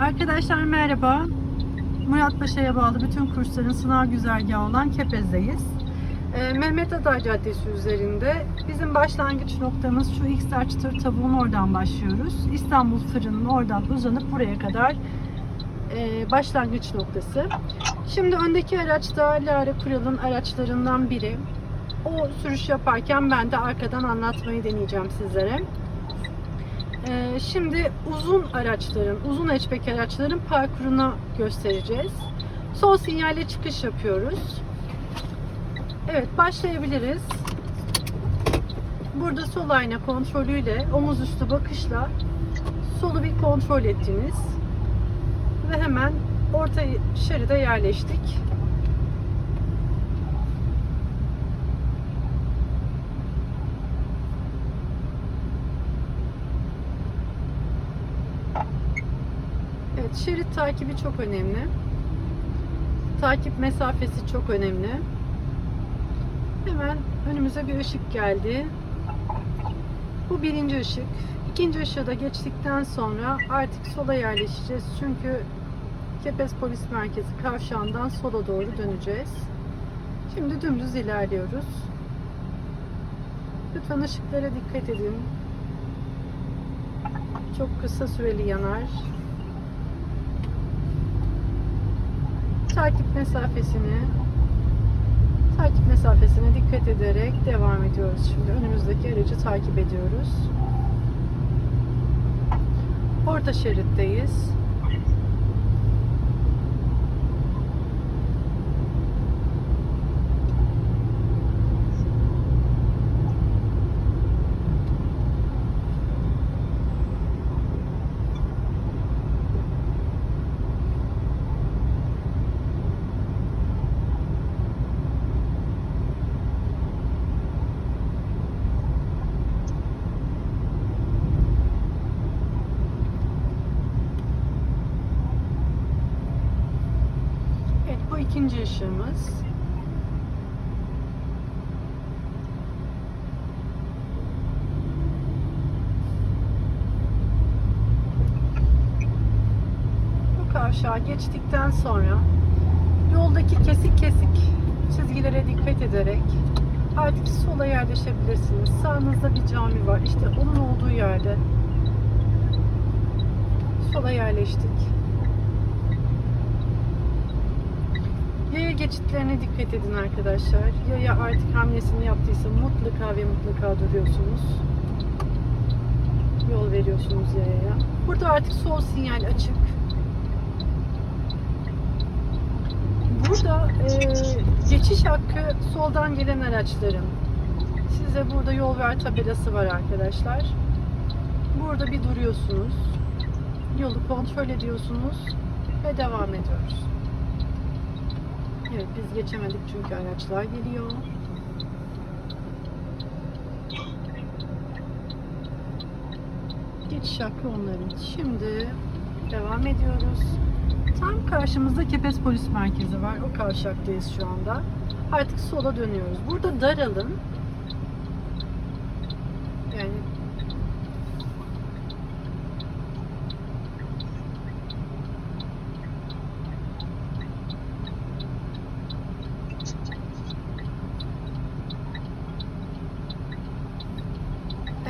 Arkadaşlar merhaba. Muratpaşa'ya bağlı bütün kursların sınav güzergahı olan Kepez'deyiz. Ee, Mehmet Aday Caddesi üzerinde bizim başlangıç noktamız şu X Tır tavuğun oradan başlıyoruz. İstanbul Fırın'ın oradan uzanıp buraya kadar e, başlangıç noktası. Şimdi öndeki araç da Lara Kural'ın araçlarından biri. O sürüş yaparken ben de arkadan anlatmayı deneyeceğim sizlere. Ee, şimdi uzun araçların, uzun hatchback araçların parkurunu göstereceğiz. Sol sinyalle çıkış yapıyoruz. Evet, başlayabiliriz. Burada sol ayna kontrolüyle, omuz üstü bakışla solu bir kontrol ettiniz. Ve hemen orta şeride yerleştik. Evet, şerit takibi çok önemli. Takip mesafesi çok önemli. Hemen önümüze bir ışık geldi. Bu birinci ışık. İkinci ışığı da geçtikten sonra artık sola yerleşeceğiz. Çünkü Kepez Polis Merkezi kavşağından sola doğru döneceğiz. Şimdi dümdüz ilerliyoruz. Lütfen ışıklara dikkat edin. Çok kısa süreli yanar. Takip mesafesini takip mesafesine dikkat ederek devam ediyoruz. Şimdi önümüzdeki aracı takip ediyoruz. Orta şeritteyiz. Evet ışığımız. Bu kavşağı geçtikten sonra yoldaki kesik kesik çizgilere dikkat ederek artık sola yerleşebilirsiniz. Sağınızda bir cami var. İşte onun olduğu yerde sola yerleştik. Yaya geçitlerine dikkat edin arkadaşlar. Yaya artık hamlesini yaptıysa mutlaka ve mutlaka duruyorsunuz. Yol veriyorsunuz yayaya. Burada artık sol sinyal açık. Burada e, geçiş hakkı soldan gelen araçların. Size burada yol ver tabelası var arkadaşlar. Burada bir duruyorsunuz. Yolu kontrol ediyorsunuz ve devam ediyoruz. Evet biz geçemedik çünkü araçlar geliyor. Geçiş hakkı onların. Şimdi devam ediyoruz. Tam karşımızda Kepez Polis Merkezi var. O kavşaktayız şu anda. Artık sola dönüyoruz. Burada daralın. Yani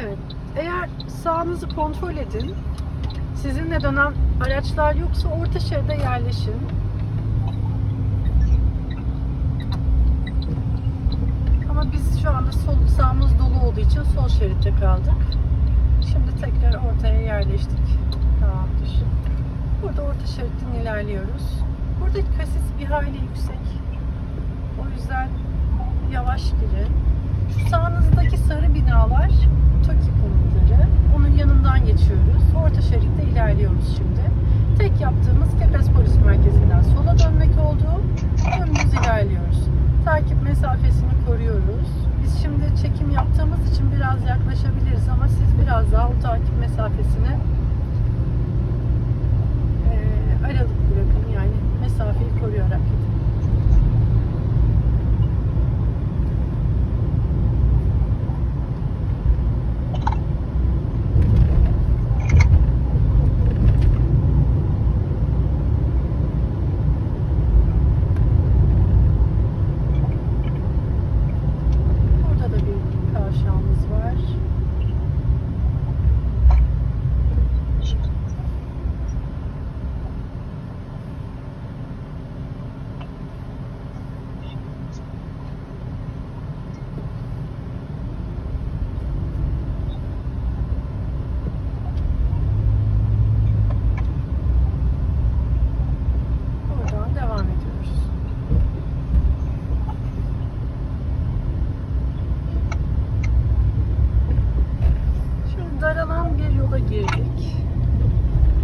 Evet. Eğer sağınızı kontrol edin. Sizinle dönen araçlar yoksa orta şeride yerleşin. Ama biz şu anda sol sağımız dolu olduğu için sol şeritte kaldık. Şimdi tekrar ortaya yerleştik. Tamamdır. Burada orta şeritten ilerliyoruz. Burada kasis bir hayli yüksek. O yüzden yavaş girin. Şu sağınızdaki sarı binalar yanından geçiyoruz. Orta şeritte ilerliyoruz şimdi. Tek yaptığımız Kepez Polis Merkezi'nden sola dönmek oldu. Dümdüz ilerliyoruz. Takip mesafesini koruyoruz. Biz şimdi çekim yaptığımız için biraz yaklaşabiliriz ama siz biraz daha takip mesafesini eee, aralık bırakın. Yani mesafeyi koruyarak gidin.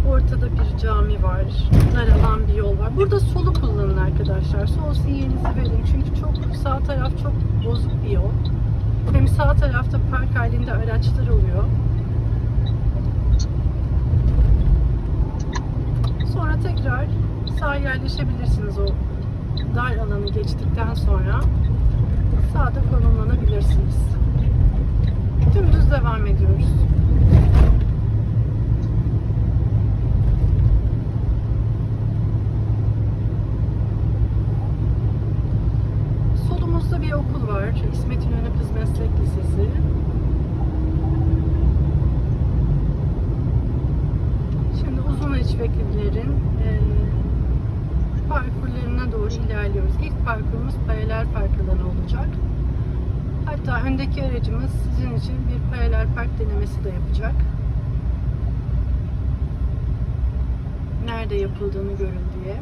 Ortada bir cami var. Naralan bir yol var. Burada solu kullanın arkadaşlar. Sol sinyalinizi verin. Çünkü çok sağ taraf çok bozuk bir yol. Hem sağ tarafta park araçlar oluyor. Sonra tekrar sağa yerleşebilirsiniz o dar alanı geçtikten sonra. Sağda konumlanabilirsiniz. Dümdüz devam ediyoruz. Solumuzda bir okul var. İsmet İnönü Kız Meslek Lisesi. Vekillerin e, parkurlarına doğru ilerliyoruz. İlk parkurumuz paralel park alanı olacak. Hatta öndeki aracımız sizin için bir paralel park denemesi de yapacak. Nerede yapıldığını görün diye.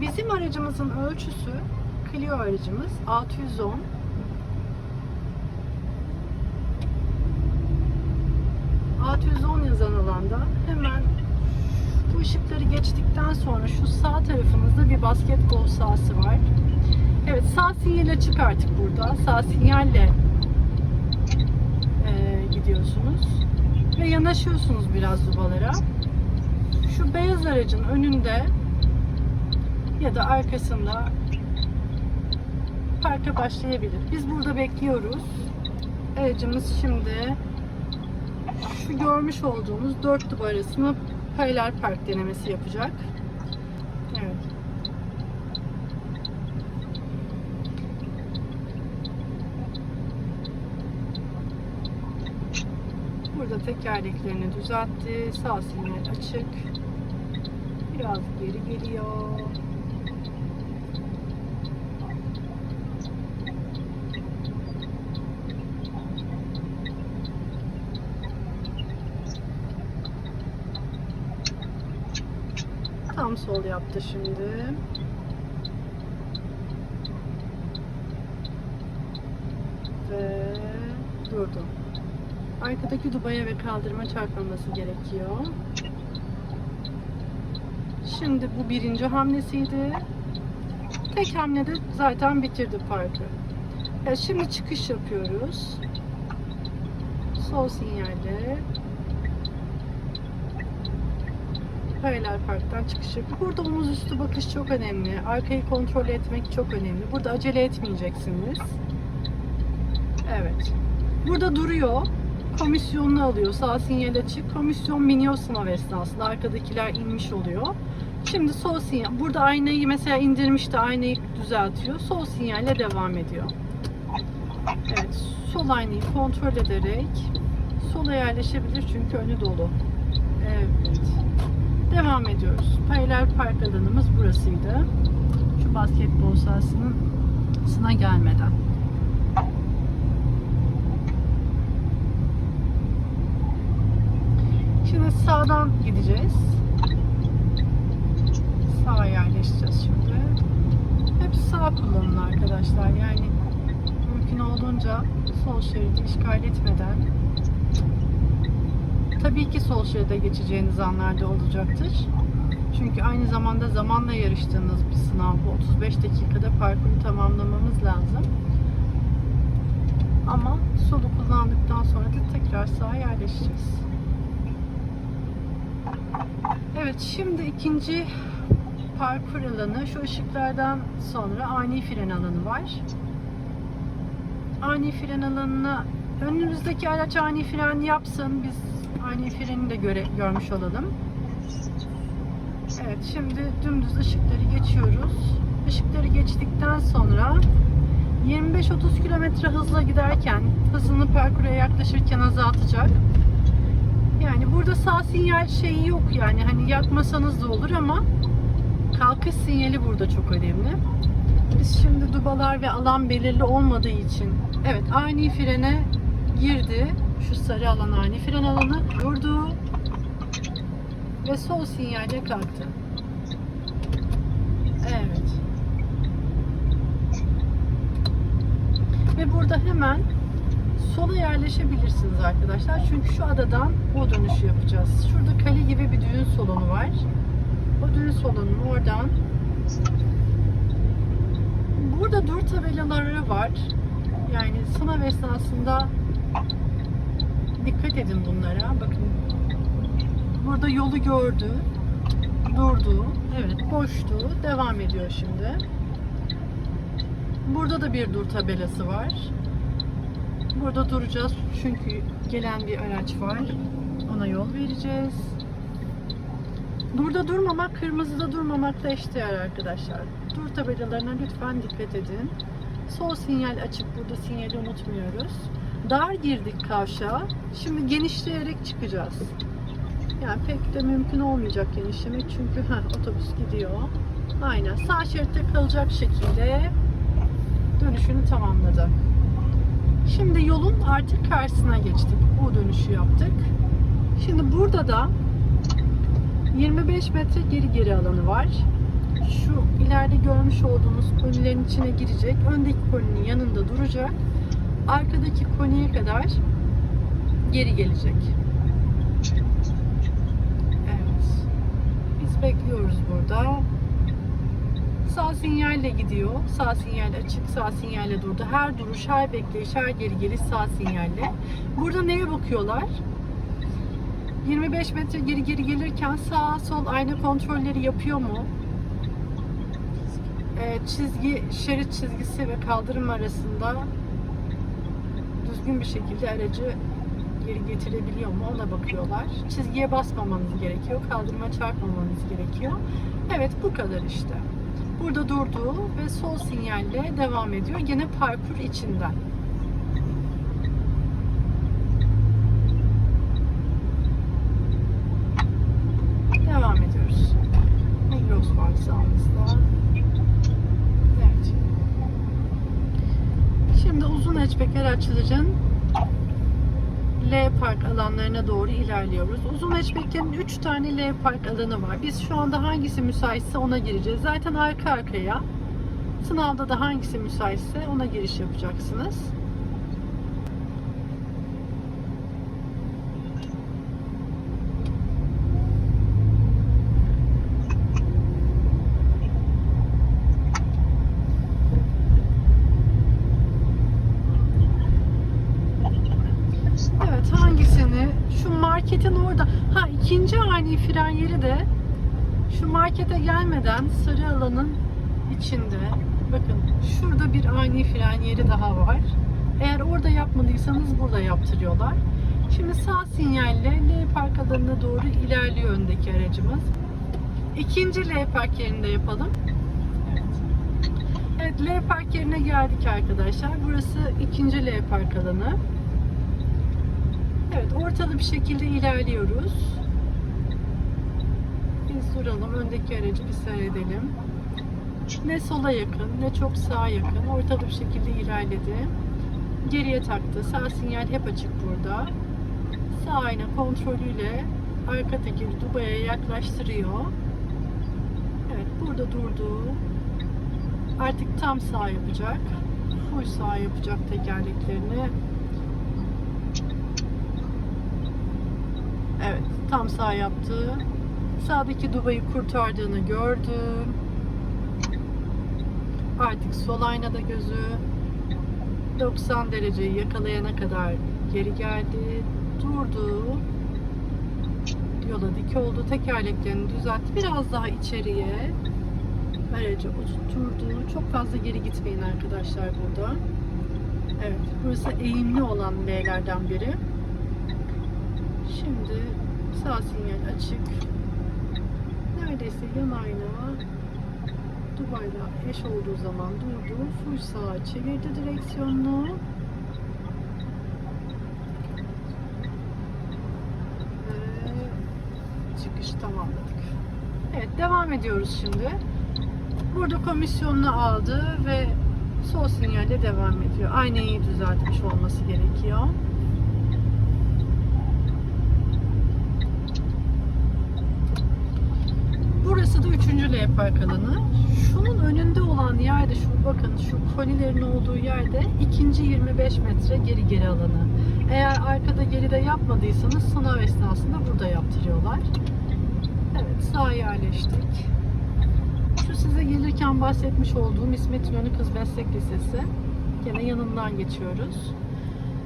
Bizim aracımızın ölçüsü Clio aracımız 610 610 yazan alanda hemen ışıkları geçtikten sonra şu sağ tarafımızda bir basketbol sahası var. Evet sağ sinyal açık artık burada. Sağ sinyalle e, gidiyorsunuz. Ve yanaşıyorsunuz biraz dubalara. Şu beyaz aracın önünde ya da arkasında parka başlayabilir. Biz burada bekliyoruz. Aracımız şimdi şu görmüş olduğunuz dört duba arasında paralel park denemesi yapacak. Evet. Burada tekerleklerini düzeltti. Sağ sinyal açık. Biraz geri geliyor. Tam sol yaptı şimdi. Ve durdu. Arkadaki dubaya ve kaldırıma çarpmaması gerekiyor. Şimdi bu birinci hamlesiydi. Tek hamlede zaten bitirdi parkı. Evet, şimdi çıkış yapıyoruz. Sol sinyalle paralel parktan çıkış yapıyor. Burada omuz üstü bakış çok önemli. Arkayı kontrol etmek çok önemli. Burada acele etmeyeceksiniz. Evet. Burada duruyor. Komisyonunu alıyor. Sağ sinyal açık. Komisyon biniyor sınav esnasında. Arkadakiler inmiş oluyor. Şimdi sol sinyal. Burada aynayı mesela indirmişti. Aynayı düzeltiyor. Sol sinyalle devam ediyor. Evet. Sol aynayı kontrol ederek sola yerleşebilir çünkü önü dolu. Devam ediyoruz. Paralel park alanımız burasıydı. Şu basketbol sahasının sına gelmeden. Şimdi sağdan gideceğiz. Sağa yerleşeceğiz şimdi. Hep sağ kullanın arkadaşlar. Yani mümkün olduğunca sol şeridi işgal etmeden Tabii ki sol şeride geçeceğiniz anlarda olacaktır. Çünkü aynı zamanda zamanla yarıştığınız bir sınav bu. 35 dakikada parkuru tamamlamamız lazım. Ama solu kullandıktan sonra da tekrar sağa yerleşeceğiz. Evet şimdi ikinci parkur alanı şu ışıklardan sonra ani fren alanı var. Ani fren alanına önümüzdeki araç ani fren yapsın biz ani freni de göre, görmüş olalım. Evet şimdi dümdüz ışıkları geçiyoruz. Işıkları geçtikten sonra 25-30 km hızla giderken hızını parkura yaklaşırken azaltacak. Yani burada sağ sinyal şeyi yok yani hani yakmasanız da olur ama kalkış sinyali burada çok önemli. Biz şimdi dubalar ve alan belirli olmadığı için evet ani frene girdi. Şu sarı alan ani fren alanı durdu ve sol sinyalle kalktı. Evet. Ve burada hemen sola yerleşebilirsiniz arkadaşlar. Çünkü şu adadan o dönüşü yapacağız. Şurada kale gibi bir düğün salonu var. O düğün salonunun oradan Burada dur tabelaları var. Yani sınav esnasında dikkat edin bunlara. Bakın burada yolu gördü. Durdu. Evet boştu. Devam ediyor şimdi. Burada da bir dur tabelası var. Burada duracağız çünkü gelen bir araç var. Ona yol vereceğiz. Burada durmamak, kırmızıda durmamakla eşdeğer arkadaşlar. Dur tabelalarına lütfen dikkat edin. Sol sinyal açık, burada sinyali unutmuyoruz. Dar girdik kavşağa. Şimdi genişleyerek çıkacağız. Yani pek de mümkün olmayacak genişlemek çünkü heh, otobüs gidiyor. Aynen sağ şeritte kalacak şekilde dönüşünü tamamladı. Şimdi yolun artık karşısına geçtik. Bu dönüşü yaptık. Şimdi burada da 25 metre geri geri alanı var. Şu ileride görmüş olduğunuz konilerin içine girecek. Öndeki koninin yanında duracak. Arkadaki koniye kadar geri gelecek. Evet. Biz bekliyoruz burada. Sağ sinyalle gidiyor. Sağ sinyal açık, sağ sinyalle durdu. Her duruş, her bekleyiş, her geri geliş sağ sinyalle. Burada neye bakıyorlar? 25 metre geri geri gelirken sağ sol ayna kontrolleri yapıyor mu? Ee, çizgi, şerit çizgisi ve kaldırım arasında düzgün bir şekilde aracı geri getirebiliyor mu ona bakıyorlar. Çizgiye basmamanız gerekiyor, kaldırıma çarpmamanız gerekiyor. Evet bu kadar işte. Burada durdu ve sol sinyalle devam ediyor. Gene parkur içinden. Devam ediyoruz. Migros var sağımızda. Evet. Şimdi uzun hatchback araçların L park alanlarına doğru ilerliyoruz. Uzun hatchback'lerin 3 tane L park alanı var. Biz şu anda hangisi müsaitse ona gireceğiz. Zaten arka arkaya. Sınavda da hangisi müsaitse ona giriş yapacaksınız. Evet hangisini? Şu marketin orada. Ha ikinci ani fren yeri de şu markete gelmeden sarı alanın içinde. Bakın şurada bir ani fren yeri daha var. Eğer orada yapmadıysanız burada yaptırıyorlar. Şimdi sağ sinyalle L park alanına doğru ilerliyor öndeki aracımız. İkinci L park yerinde yapalım. Evet L park yerine geldik arkadaşlar. Burası ikinci L park alanı. Evet, ortalı bir şekilde ilerliyoruz. Biz duralım, öndeki aracı bir seyredelim. Ne sola yakın, ne çok sağa yakın, ortalı bir şekilde ilerledi. Geriye taktı, sağ sinyal hep açık burada. Sağ ayna kontrolüyle arka tekeri Dubai'ye yaklaştırıyor. Evet, burada durdu. Artık tam sağ yapacak. Full sağ yapacak tekerleklerini. Evet, tam sağ yaptı. Sağdaki Dubai'yi kurtardığını gördü. Artık sol aynada gözü 90 dereceyi yakalayana kadar geri geldi. Durdu. Yola dik oldu. Tekerleklerini düzeltti. Biraz daha içeriye aracı oturtturdu. Çok fazla geri gitmeyin arkadaşlar burada. Evet, burası eğimli olan L'lerden biri. Şimdi sağ sinyal açık. Neredeyse yan ayna Dubai'la eş olduğu zaman durdu. Full sağa çevirdi direksiyonunu. Ve çıkış tamamladık. Evet devam ediyoruz şimdi. Burada komisyonunu aldı ve sol sinyalde devam ediyor. Aynayı düzeltmiş olması gerekiyor. Burası da üçüncü Üçüncü L park alanı. Şunun önünde olan yerde şu bakın şu kolilerin olduğu yerde ikinci 25 metre geri geri alanı. Eğer arkada geride yapmadıysanız sınav esnasında burada yaptırıyorlar. Evet sağa yerleştik. Şu size gelirken bahsetmiş olduğum İsmet İnönü Kız Meslek Lisesi. Gene yanından geçiyoruz.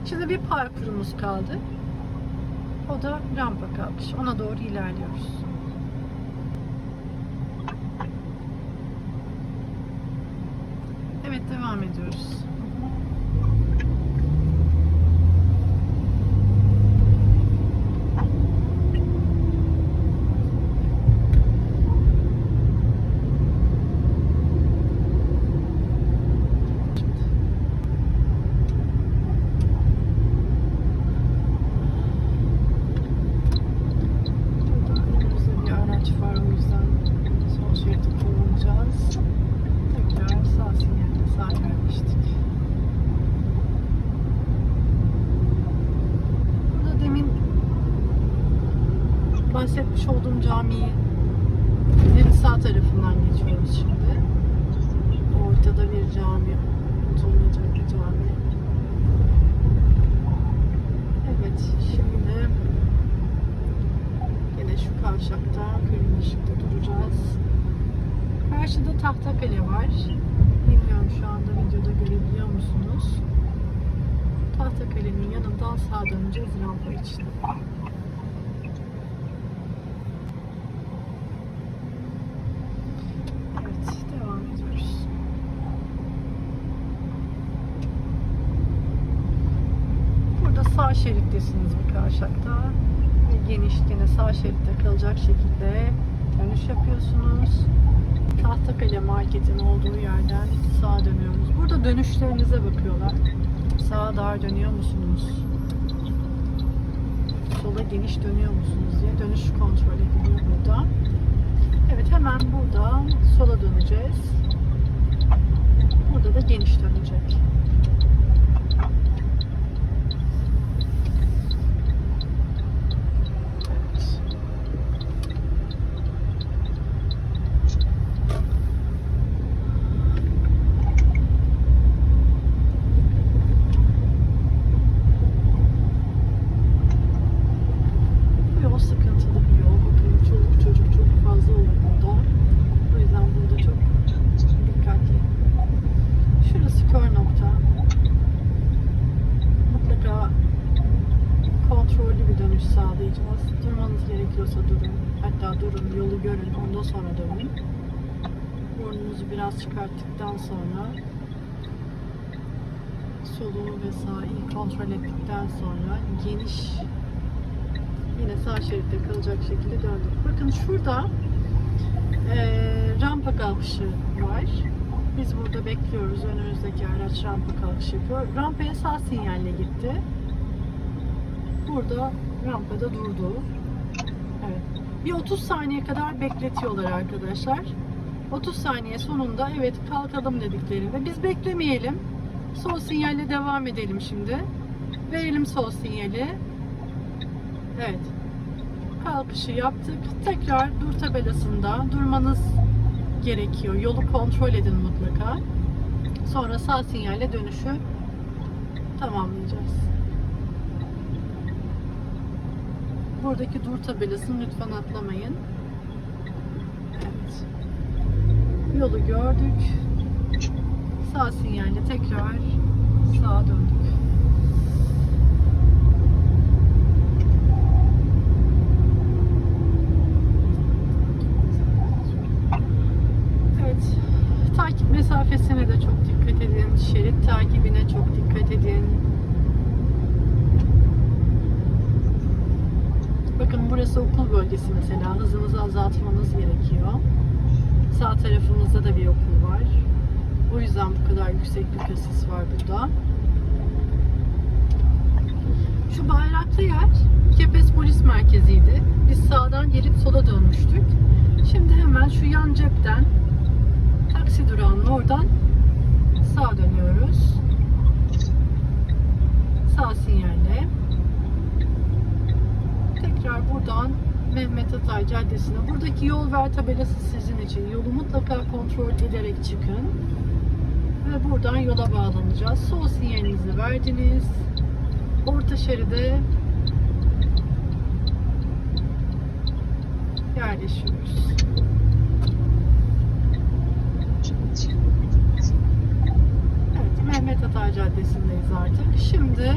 Şimdi bir parkurumuz kaldı. O da rampa kalkış. Ona doğru ilerliyoruz. Evet devam ediyoruz. Burada önümüzde bir araç var o yüzden sol şeridi kullanacağız. Tekrar sağ sinyalle sağ yerleştik. Burada demin bahsetmiş olduğum camiyi sağ tarafından geçiyoruz şimdi. Ortada bir cami. Unutulmayacak bir cami. Evet şimdi Yine şu kavşakta kırmızı ışıkta duracağız. Karşıda Tahtakale var. Bilmiyorum şu anda videoda görebiliyor musunuz? Tahtakale'nin yanından sağa döneceğiz rampa için. Evet, devam ediyoruz. Burada sağ şerittesiniz bu kavşakta geniş gene sağ şeritte kalacak şekilde dönüş yapıyorsunuz. Tahtakale marketin olduğu yerden sağa dönüyoruz. Burada dönüşlerinize bakıyorlar. Sağa dar dönüyor musunuz? Sola geniş dönüyor musunuz diye dönüş kontrol ediliyor burada. Evet hemen burada sola döneceğiz. Burada da geniş dönecek. Evet. Bu yol sıkıntılı bir yol. Bakın çoluk çocuk çok fazla olur burada. O yüzden burada çok dikkatli. Şurası kör nokta. Mutlaka kontrollü bir dönüş sağlayacağız. Durmanız gerekiyorsa durun. Hatta durun, yolu görün, ondan sonra dönün. Burnunuzu çıkarttıktan sonra soluğu ve sağı kontrol ettikten sonra geniş yine sağ şeritte kalacak şekilde döndük. Bakın şurada eee, rampa kalkışı var. Biz burada bekliyoruz. Önümüzdeki araç rampa kalkışı yapıyor. Rampaya sağ sinyalle gitti. Burada rampada durdu. Evet. Bir 30 saniye kadar bekletiyorlar arkadaşlar. 30 saniye sonunda evet kalkalım dediklerinde biz beklemeyelim. Sol sinyalle devam edelim şimdi. Verelim sol sinyali. Evet. Kalkışı yaptık. Tekrar dur tabelasında durmanız gerekiyor. Yolu kontrol edin mutlaka. Sonra sağ sinyalle dönüşü tamamlayacağız. Buradaki dur tabelasını lütfen atlamayın. Evet. Yolu gördük. Sağ sinyalle tekrar sağa döndük. Evet. Takip mesafesine de çok dikkat edin. Şerit takibine çok dikkat edin. Bakın burası okul bölgesi mesela. Hızınızı azaltmanız gerekiyor. Sağ tarafımızda da bir okul var. O yüzden bu kadar yüksek bir kasis var burada. Şu bayraklı yer Kepez Polis Merkezi'ydi. Biz sağdan gelip sola dönmüştük. Şimdi hemen şu yan cepten taksi durağının oradan sağa dönüyoruz. Sağ sinyalle. Tekrar buradan Mehmet Atay Caddesi'ne. Buradaki yol ver tabelası sizin için. Yolu mutlaka kontrol ederek çıkın. Ve buradan yola bağlanacağız. Sol sinyalinizi verdiniz. Orta şeride yerleşiyoruz. Evet, Mehmet Atay Caddesi'ndeyiz artık. Şimdi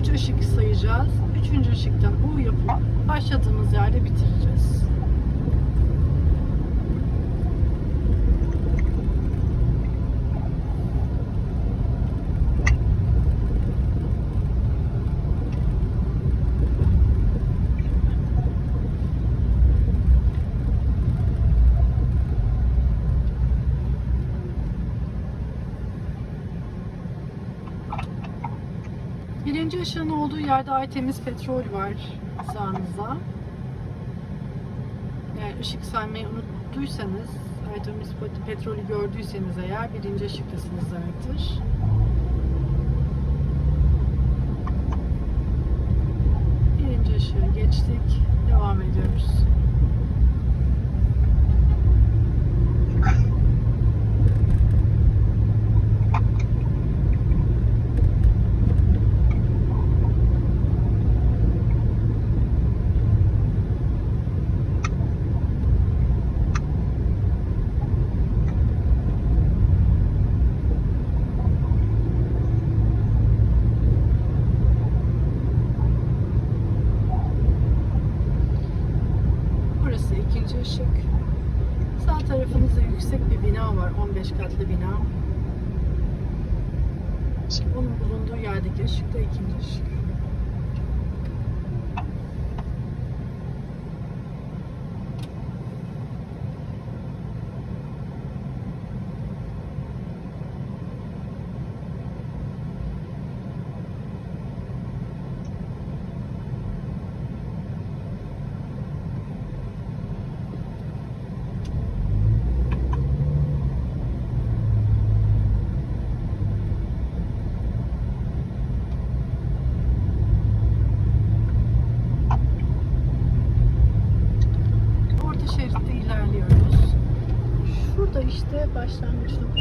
3 ışık sayacağız. 3. ışıktan U yapıp başladığımız yerde bitireceğiz. Işığın olduğu yerde Aytemiz petrol var sağınızda. Eğer ışık saymayı unuttuysanız, Aytemiz pet- petrolü gördüyseniz eğer birinci ışıktasınız demektir. Birinci ışığı geçtik. Devam ediyoruz. 下次的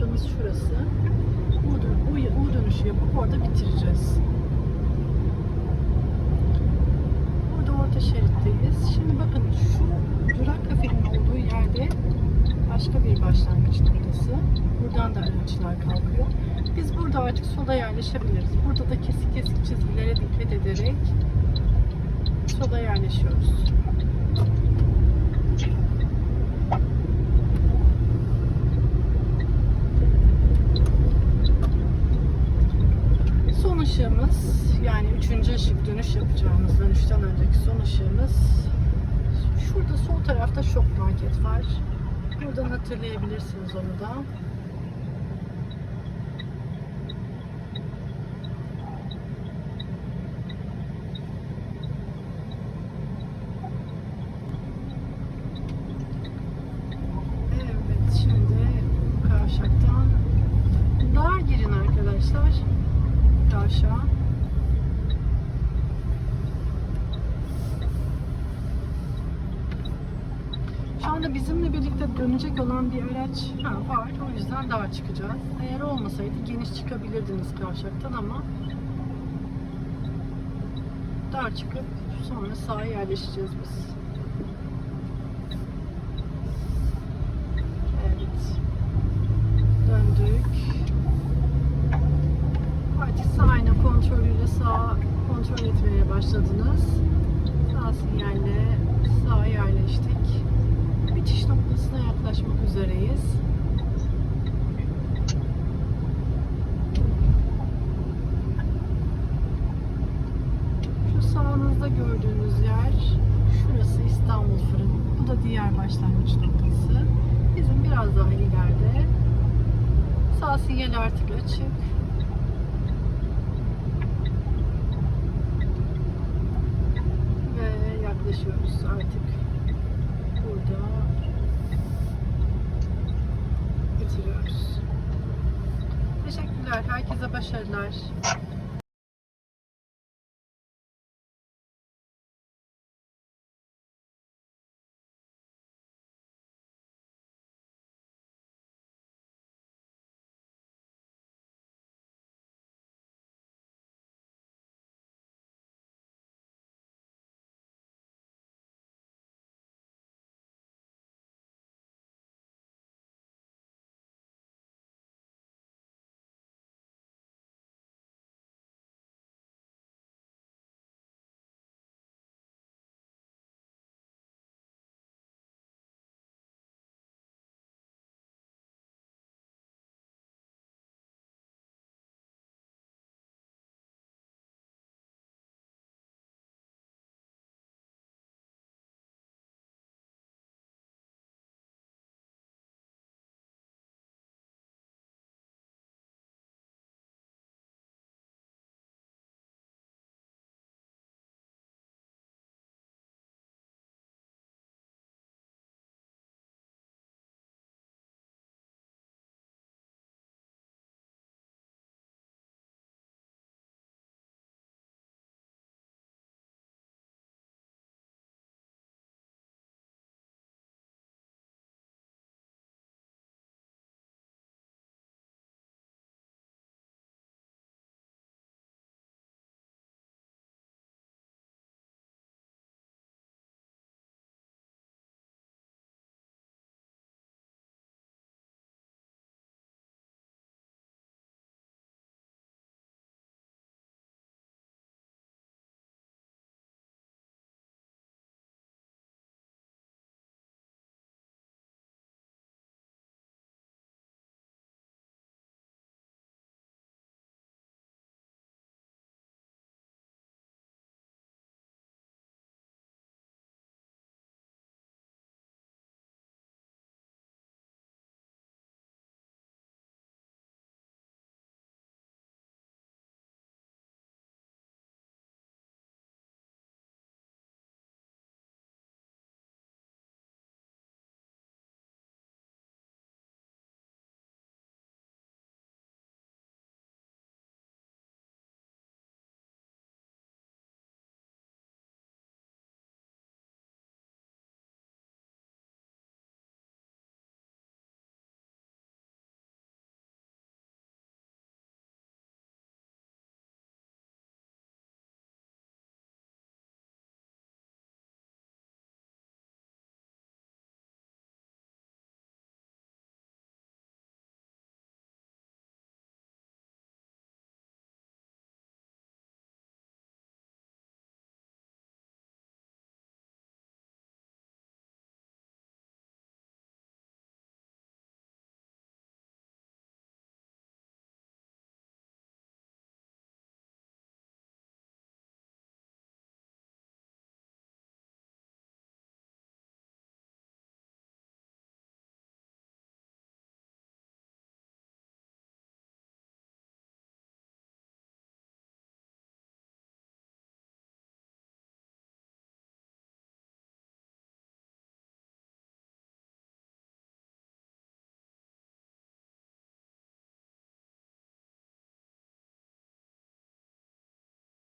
noktamız şurası. U, dön- U, dönüşü yapıp orada bitireceğiz. Burada orta şeritteyiz. Şimdi bakın şu durak kafenin olduğu yerde başka bir başlangıç noktası. Buradan da araçlar kalkıyor. Biz burada artık sola yerleşebiliriz. Burada da kesik kesik çizgilere dikkat ederek sola yerleşiyoruz. Son ışığımız yani üçüncü ışık dönüş yapacağımız dönüşten önceki son ışığımız şurada sol tarafta şok market var. Buradan hatırlayabilirsiniz onu da. Evet şimdi bu kavşaktan dar girin arkadaşlar. Kavşağa. Şu anda bizimle birlikte dönecek olan bir araç ha, var. O yüzden dar çıkacağız. Eğer olmasaydı geniş çıkabilirdiniz kavşaktan ama dar çıkıp sonra sağa yerleşeceğiz biz. Evet. Döndük. Artık sağ kontrolüyle sağ kontrol etmeye başladınız. Sağ sinyalle sağa yerleştik. Bitiş noktasına yaklaşmak üzereyiz. Şu sağınızda gördüğünüz yer şurası İstanbul Fırın. Bu da diğer başlangıç noktası. Bizim biraz daha ileride. Sağ sinyal artık açık. Ve yaklaşıyoruz artık. Burada bitiriyoruz. Teşekkürler. Herkese başarılar.